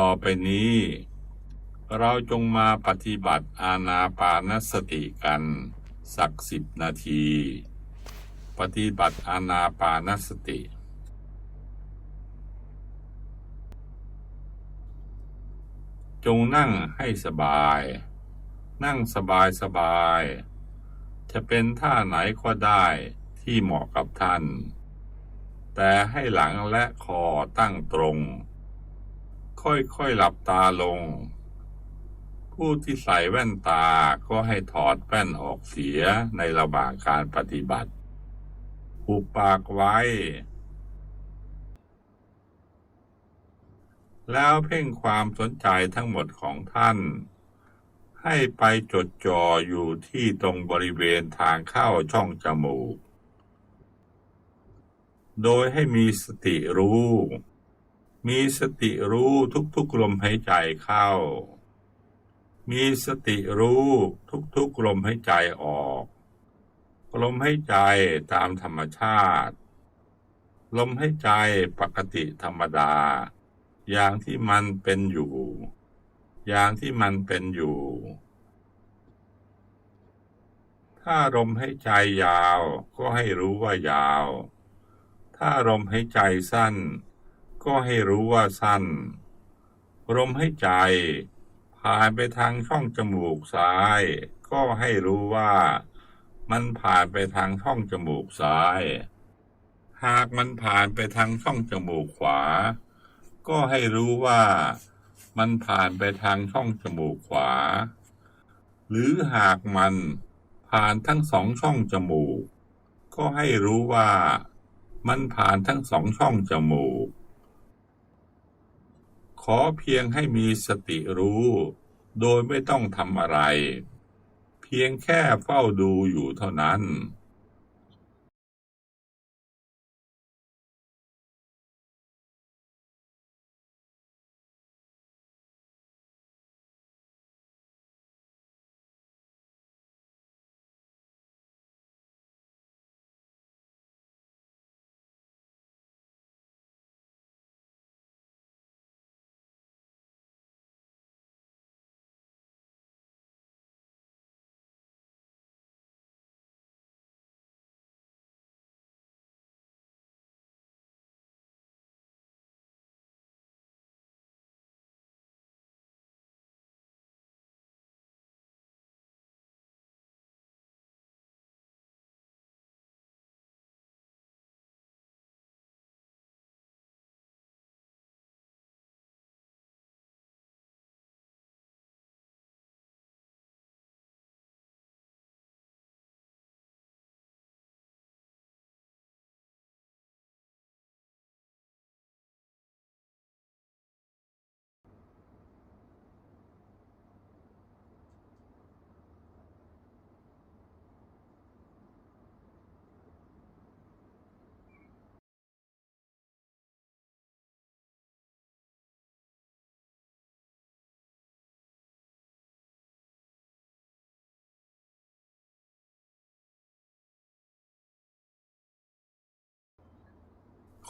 ต่อไปนี้ เราจงมาปฏิบัติอาณาปานสติกัน สักสิบนาที ปฏิบัติอาณาปานสติจงนั่งให้สบาย นั่งสบายสบาย จะเป็นท่าไหนก็ได้ที่เหมาะกับท่าน แต่ให้หลังและคอตั้งตรง ค่อยๆหลับตาลง ผู้ที่ใส่แว่นตาก็ให้ถอดแว่นออกเสียในระหว่างการปฏิบัติหุบปากไว้ แล้วเพ่งความสนใจทั้งหมดของท่าน ให้ไปจดจ่ออยู่ที่ตรงบริเวณทางเข้าช่องจมูก โดยให้มีสติรู้ มีสติรู้ทุกๆลมหายใจเข้า มีสติรู้ทุกๆลมหายใจออก ลมหายใจตามธรรมชาติ ลมหายใจปกติธรรมดา อย่างที่มันเป็นอยู่ อย่างที่มันเป็นอยู่ ถ้าลมหายใจยาวก็ให้รู้ว่ายาว ถ้าลมหายใจสั้น ก็ให้รู้ว่าสั้น ลมหายใจ ผ่านไปทางช่องจมูกซ้าย ก็ให้รู้ว่ามันผ่านไปทางช่องจมูกซ้าย หากมันผ่านไปทางช่องจมูกขวา ก็ให้รู้ว่ามันผ่านไปทางช่องจมูกขวา หรือหากมันผ่านทั้งสองช่องจมูก ก็ให้รู้ว่ามันผ่านทั้งสองช่องจมูก ขอเพียงให้มีสติรู้ โดยไม่ต้องทำอะไร เพียงแค่เฝ้าดูอยู่เท่านั้น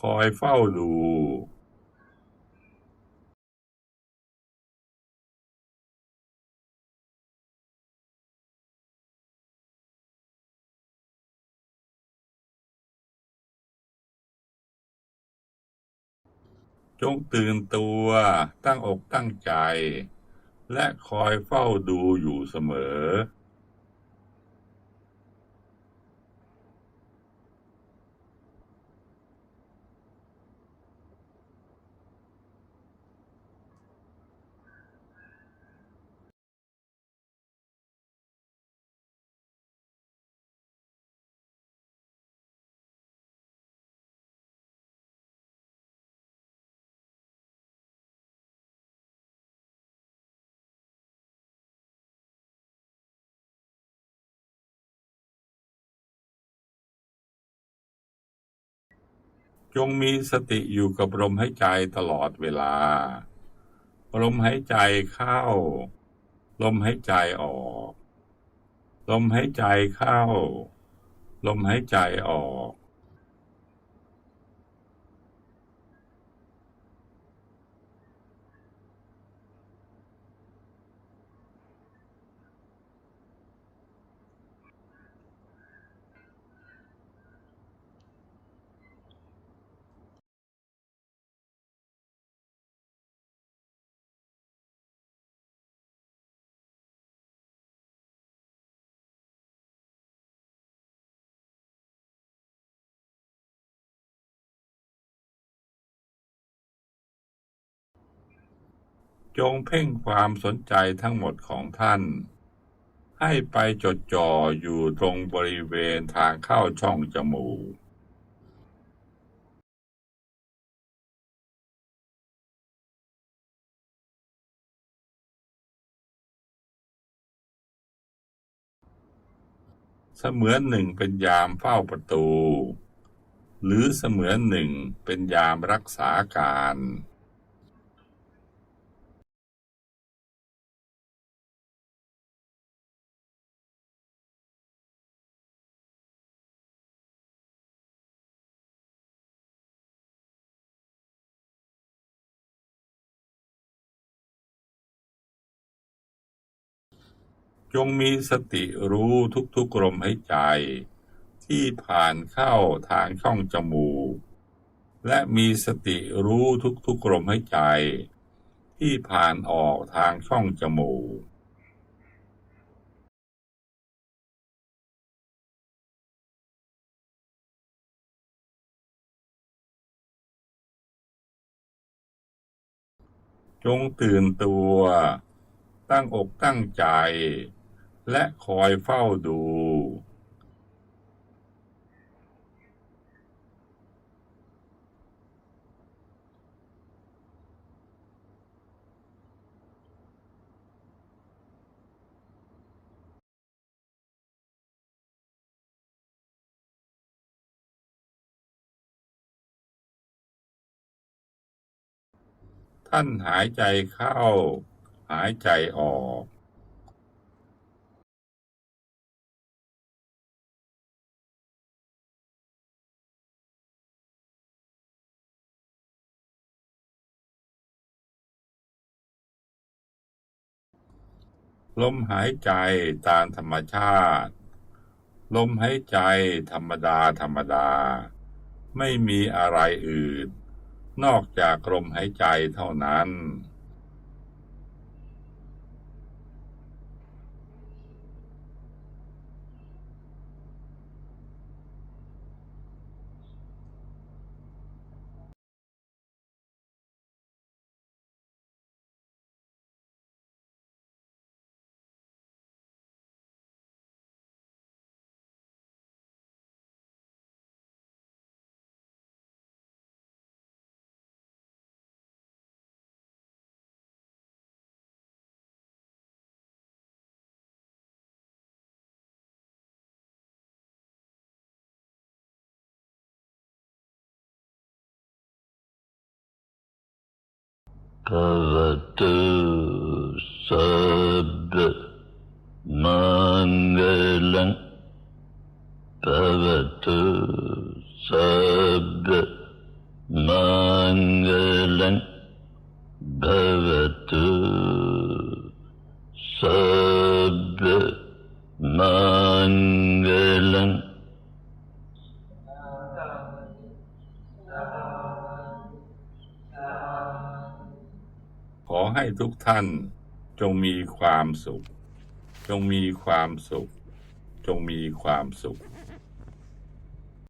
คอยเฝ้าดูจงตื่นตัวตั้งอกตั้งใจ และคอยเฝ้าดูอยู่เสมอ จงมีสติอยู่กับลมหายใจตลอดเวลา ลมหายใจเข้า ลมหายใจออก ลมหายใจเข้า ลมหายใจออก จงเพ่งความสนใจทั้งหมดของท่าน ให้ไปจดจ่ออยู่ตรงบริเวณทางเข้าช่องจมูกเสมือนหนึ่งเป็นยามเฝ้าประตู หรือเสมือนหนึ่งเป็นยามรักษาการ จงมีสติรู้ทุกๆลมหายใจ ที่ผ่านเข้าทางช่องจมูก และมีสติรู้ทุกๆลมหายใจ ที่ผ่านออกทางช่องจมูกจงตื่นตัว ตั้งอกตั้งใจ และคอยเฝ้าดู ท่านหายใจเข้า หายใจออก ลมหายใจตามธรรมชาติ ลมหายใจธรรมดาธรรมดา ไม่มีอะไรอื่น นอกจากลมหายใจเท่านั้น भवतु सब मङ्गलम् भवतु सब ให้ทุกท่านจงมีความสุข จงมีความสุข จงมีความสุข